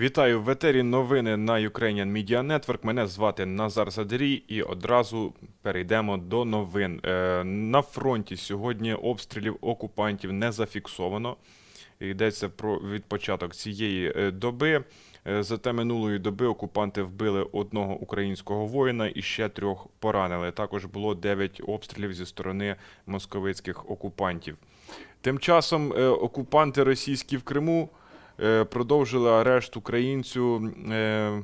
Вітаю в етері новини на Ukrainian Media Network. Мене звати Назар Задарій і одразу перейдемо до новин. Е, На фронті сьогодні обстрілів окупантів не зафіксовано. Йдеться про від початок цієї е, доби. Е, Зате минулої доби окупанти вбили одного українського воїна і ще трьох поранили. Також було 9 обстрілів зі сторони московицьких окупантів. Тим часом окупанти російські в Криму продовжили арешт українцю е,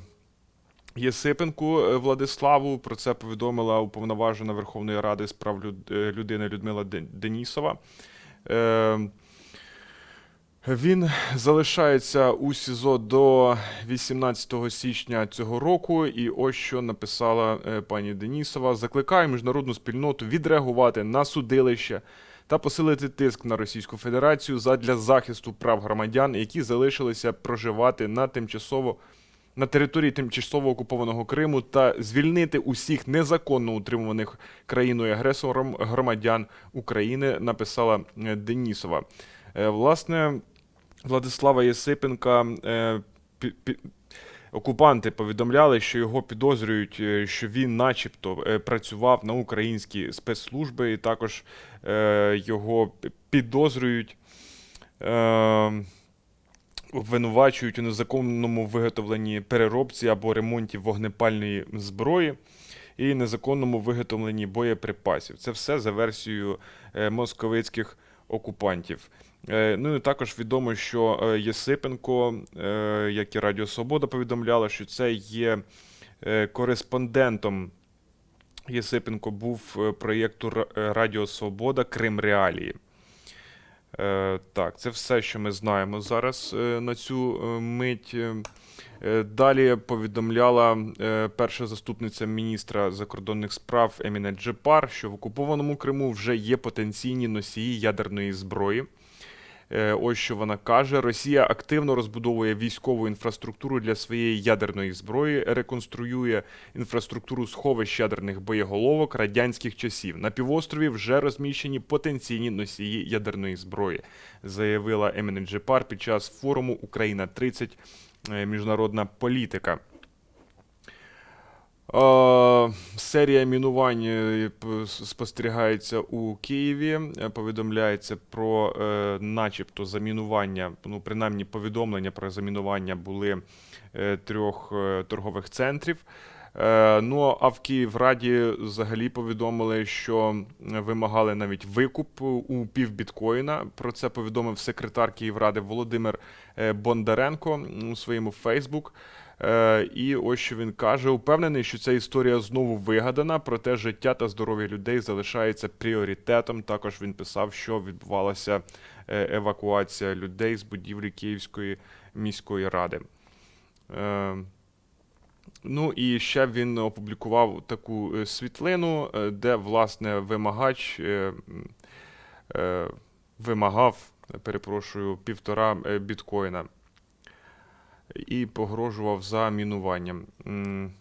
Єсипенку е, Владиславу. Про це повідомила уповноважена Верховної Ради з прав е, людини Людмила Денісова. Е, він залишається у СІЗО до 18 січня цього року. І ось що написала е, пані Денісова: закликаю міжнародну спільноту відреагувати на судилище та посилити тиск на Російську Федерацію задля захисту прав громадян, які залишилися проживати на тимчасово на території тимчасово окупованого Криму та звільнити усіх незаконно утримуваних країною агресором громадян України, написала е, Денісова. Е, Власне, Владислава Єсипенка е, окупанти повідомляли, що його підозрюють, е, що він, начебто, е, працював на українські спецслужби, і також е, його підозрюють. Обвинувачують у незаконному виготовленні переробці або ремонті вогнепальної зброї і незаконному виготовленні боєприпасів. Це все за версією московицьких окупантів. Е, Ну і також відомо, що е, Єсипенко, е, як і Радіо Свобода повідомляла, що це є кореспондентом. Єсипенко був проєкту Радіо Свобода Крим Реалії. Так, це все, що ми знаємо зараз на цю мить. Далі повідомляла перша заступниця міністра закордонних справ Еміне Джепар, що в окупованому Криму вже є потенційні носії ядерної зброї. Е, Ось що вона каже: Росія активно розбудовує військову інфраструктуру для своєї ядерної зброї, реконструює інфраструктуру сховищ ядерних боєголовок радянських часів. На півострові вже розміщені потенційні носії ядерної зброї, заявила Еміне Джепар під час форуму Україна 30 е, міжнародна політика. Серія мінувань е, спостерігається у Києві. Е, Повідомляється про е, начебто замінування, ну принаймні повідомлення про замінування були трьох торгових центрів. Е, Ну а в Київраді взагалі повідомили, що вимагали навіть викуп у півбіткоїна. Про це повідомив секретар Київради Володимир е, Бондаренко у своєму Фейсбук. Е, І ось що він каже: упевнений, що ця історія знову вигадана, проте життя та здоров'я людей залишається пріоритетом. Також він писав, що відбувалася евакуація людей з будівлі Київської міської ради. Ну і ще він опублікував таку е, світлину, е, де власне вимагач е, вимагав, перепрошую, півтора біткоїна і погрожував замінуванням. М.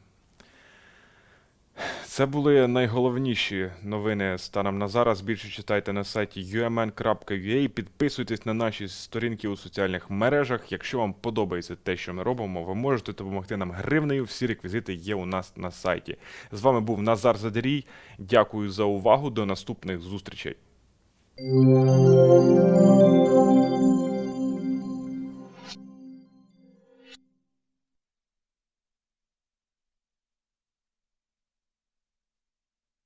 Це були найголовніші новини станом на зараз. Більше читайте на сайті umn.ua, підписуйтесь на наші сторінки у соціальних мережах. Якщо вам подобається те, що ми робимо, ви можете допомогти нам гривнею. Всі реквізити є у нас на сайті. З вами був Назар Задарій. Дякую за увагу. До наступних зустрічей.